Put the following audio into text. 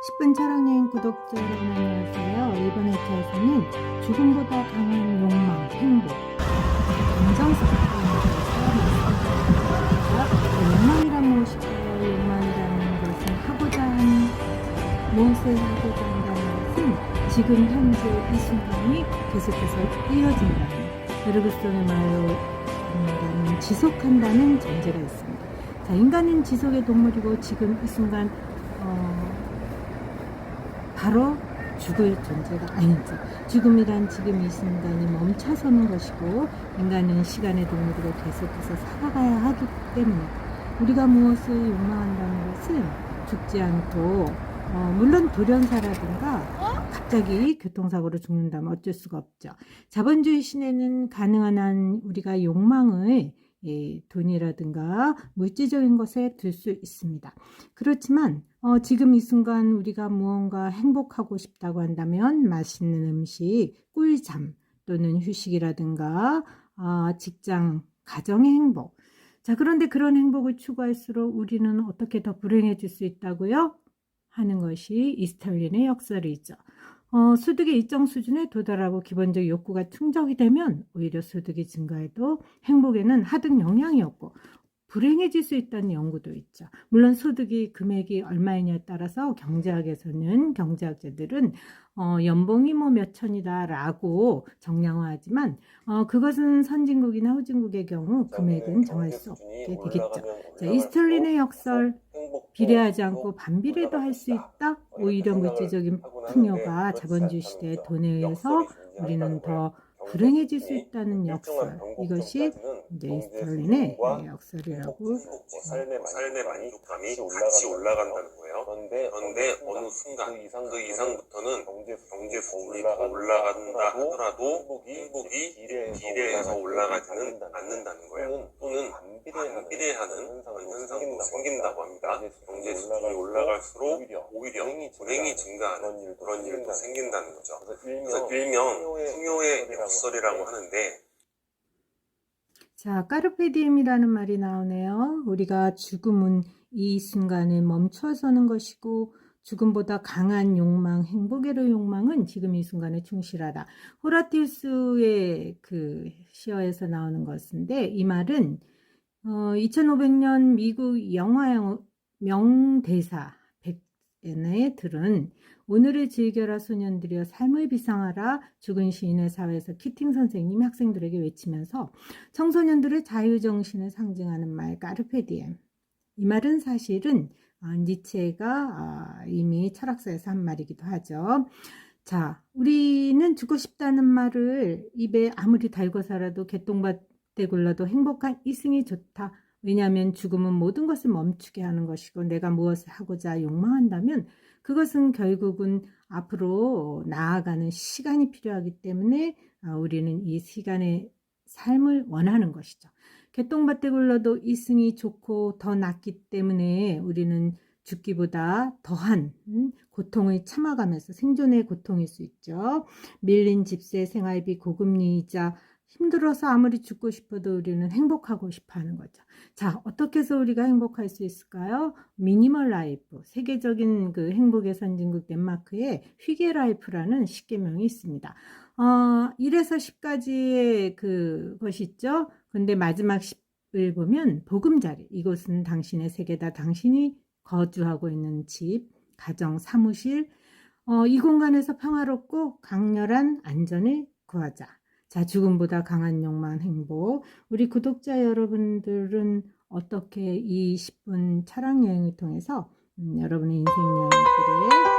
10분 차량여행 구독자 여러분 안녕하세요. 이번 회차에서는 죽음보다 강한 욕망, 행복, 감정스럽게 욕망이란 무엇일까요? 욕망이라는 것은 하고자 하는 무엇을 하고자 한다는 것은 지금 현재 이 순간이 계속해서 이어진다는 베르그송의 말로 한다면 지속한다는 전제가 있습니다. 자, 인간은 지속의 동물이고 지금 이 순간 어, 바로 죽을 존재가 아니죠. 죽음이란 지금 이 순간이 멈춰서는 것이고 인간은 시간의 동물이고 계속해서 살아가야 하기 때문에 우리가 무엇을 욕망한다는 것은 죽지 않고 어, 물론 돌연사라든가 갑자기 교통사고로 죽는다면 어쩔 수가 없죠. 자본주의 시대는 가능한 한 우리가 욕망을 예, 돈이라든가 물질적인 것에 둘수 있습니다. 그렇지만 어, 지금 이 순간 우리가 무언가 행복하고 싶다고 한다면 맛있는 음식, 꿀잠 또는 휴식이라든가 아, 직장, 가정의 행복. 자, 그런데 그런 행복을 추구할수록 우리는 어떻게 더 불행해질 수 있다고요? 하는 것이 이스탈린의 역설이죠. 어, 소득의 일정 수준에 도달하고 기본적 욕구가 충족이 되면 오히려 소득이 증가해도 행복에는 하등 영향이 없고 불행해질 수 있다는 연구도 있죠. 물론 소득이 금액이 얼마이냐에 따라서 경제학에서는 경제학자들은 어, 연봉이 뭐 몇 천이다라고 정량화하지만 어, 그것은 선진국이나 후진국의 경우 금액은 정할 수 없게 되겠죠. 자, 이스털린의 역설 비례하지 않고 반비례도 할 수 있다. 오히려 물질적인 풍요가 자본주의 시대의 돈에 의해서 우리는 더 불행해질 수 있다는 역설. 이것이 이제 이스털린의 역설이라고 삶의, 삶의 만족감이 같이 올라간다는 거예요. 그런데, 그런데 어느 순간 그, 이상, 그 이상부터는 경제 수준이 올라간다 더 올라간다 하더라도 행복이 행복이 비례해서 올라가지는 않는다는 거예요. 또는 반비례하는 현상도 생긴다고 합니다. 경제 수준이 올라갈수록 오히려 불행이 증가하는 그런 일도 생긴다는 거죠. 그래서 일명 풍요의 역설이라고 하는데 자, 까르페디엠이라는 말이 나오네요. 우리가 죽음은 이 순간에 멈춰서는 것이고 죽음보다 강한 욕망, 행복의 욕망은 지금 이 순간에 충실하다. 호라티우스의 그 시어에서 나오는 것인데 이 말은 어, 2500년 미국 영화 명대사 백엔에 들은 오늘을 즐겨라 소년들이여 삶을 비상하라 죽은 시인의 사회에서 키팅 선생님이 학생들에게 외치면서 청소년들의 자유정신을 상징하는 말 까르페디엠 이 말은 사실은 아, 니체가 아, 이미 철학사에서 한 말이기도 하죠. 자, 우리는 죽고 싶다는 말을 입에 아무리 달고 살아도 개똥밭에 굴러도 행복한 이승이 좋다. 왜냐하면 죽음은 모든 것을 멈추게 하는 것이고 내가 무엇을 하고자 욕망한다면 그것은 결국은 앞으로 나아가는 시간이 필요하기 때문에 아, 우리는 이 시간의 삶을 원하는 것이죠. 개똥밭에 굴러도 이승이 좋고 더 낫기 때문에 우리는 죽기보다 더한 음, 고통을 참아가면서 생존의 고통일 수 있죠. 밀린 집세, 생활비, 고금리이자 힘들어서 아무리 죽고 싶어도 우리는 행복하고 싶어 하는 거죠. 자, 어떻게 해서 우리가 행복할 수 있을까요? 미니멀 라이프, 세계적인 그 행복의 선진국 덴마크에 휘게 라이프라는 십계명이 있습니다. 어, 1에서 10까지의 그것이 있죠. 근데 마지막 10을 보면 보금자리. 이곳은 당신의 세계다. 당신이 거주하고 있는 집, 가정, 사무실. 어, 이 공간에서 평화롭고 강렬한 안전을 구하자. 자, 죽음보다 강한 욕망 행복. 우리 구독자 여러분들은 어떻게 이 10분 차량 여행을 통해서 음, 여러분의 인생 여행길에